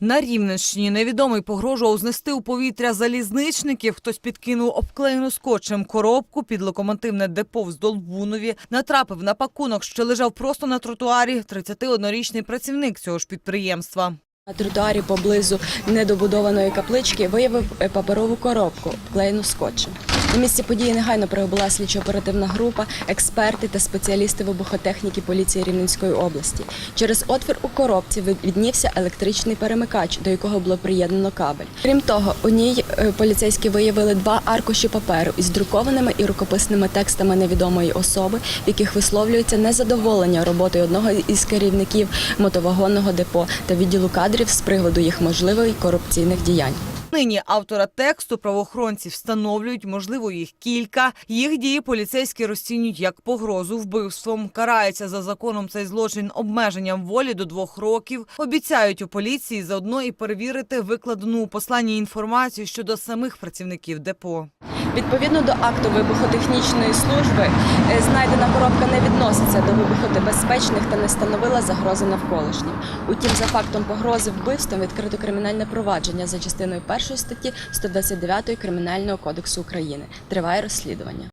На Рівненщині невідомий погрожував знести у повітря залізничників. Хтось підкинув обклеєну скотчем коробку під локомотивне депо в Здолбунові. Натрапив на пакунок, що лежав просто на тротуарі. 31-річний працівник цього ж підприємства. На тротуарі поблизу недобудованої каплички виявив е, паперову коробку, вклеєну скотчем. На місці події негайно прибула слідчо-оперативна група, експерти та спеціалісти вибухотехніки поліції Рівненської області. Через отвір у коробці від- віднівся електричний перемикач, до якого було приєднано кабель. Крім того, у ній е, поліцейські виявили два аркуші паперу із друкованими і рукописними текстами невідомої особи, в яких висловлюється незадоволення роботою одного із керівників мотовагонного депо та відділу кадрів з приводу їх можливих корупційних діянь. Нині автора тексту правоохоронці встановлюють, можливо, їх кілька. Їх дії поліцейські розцінюють як погрозу вбивством. Карається за законом цей злочин обмеженням волі до двох років. Обіцяють у поліції заодно і перевірити викладену у посланні інформацію щодо самих працівників депо. Відповідно до акту вибухотехнічної служби, е, знайдена коробка не відноситься до вибухонебезпечних та не становила загрози навколишнім. Утім, за фактом погрози вбивством відкрито кримінальне провадження за частиною першої статті 129 Кримінального кодексу України. Триває розслідування.